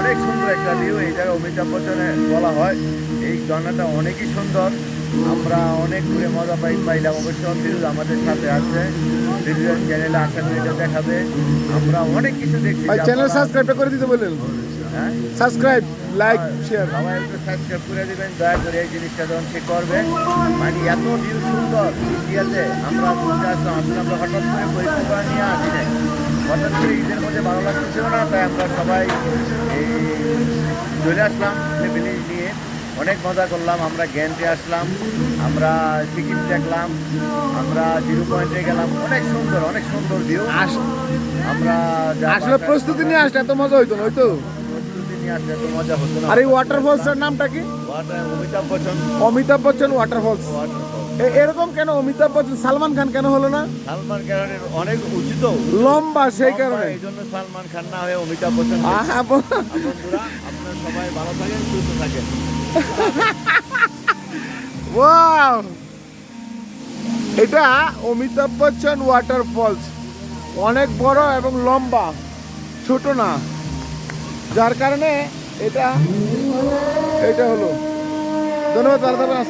অনেক সুন্দর একটা ভিউ এই জায়গায় অমিতাভ বচ্চনে বলা হয় এই ঝর্ণাটা অনেকই সুন্দর আমরা অনেক ঘুরে মজা পাই পাইলাম অবশ্য ফিরুজ আমাদের সাথে আছে ফিরুজের চ্যানেলে আশা এটা দেখাবে আমরা অনেক কিছু দেখছি চ্যানেল সাবস্ক্রাইবটা করে দিতে বললেন। সাবস্ক্রাইব লাইক শেয়ার সবাই একটু সাবস্ক্রাইব করে দিবেন দয়া করে এই জিনিসটা যখন সে করবে মানে এত ভিউ সুন্দর ইন্ডিয়াতে আমরা ঘুরতে আসলাম আসলে আমরা হঠাৎ করে পরিকল্পনা নিয়ে আসি নাই হঠাৎ করে ঈদের মধ্যে ভালো লাগতেছিল না তাই আমরা সবাই এই চলে আসলাম ফ্যামিলি নিয়ে। অনেক মজা করলাম আমরা গ্যান্টে আসলাম আমরা সিকিম দেখলাম আমরা জিরো পয়েন্টে গেলাম। অনেক সুন্দর অনেক সুন্দর ভিউ আমরা আসলে প্রস্তুতি নিয়ে আসলে এত মজা হইতো না হয়তো? নিয়ে আসলে এত মজা হতো না। আর এই ওয়াটারফলসটার নামটা কি? অমিতাভ বচ্চন। অমিতাভ বচ্চন ওয়াটারফলস ওয়াটারফল এরকম কেন অমিতাভ বচ্চন? সালমান খান কেন হলো না? সালমান খানের অনেক উচিত। লম্বা সেই কারণে। এই জন্য সালমান খান না হয়ে অমিতাভ বচ্চন বন্ধুরা আপনার সবাই ভালো থাকেন সুস্থ থাকেন। ওয়াও এটা অমিতাভ বচ্চন ওয়াটারফলস অনেক বড় এবং লম্বা। ছোট না। যার কারণে এটা এটা হলো। ধন্যবাদ আসসালাম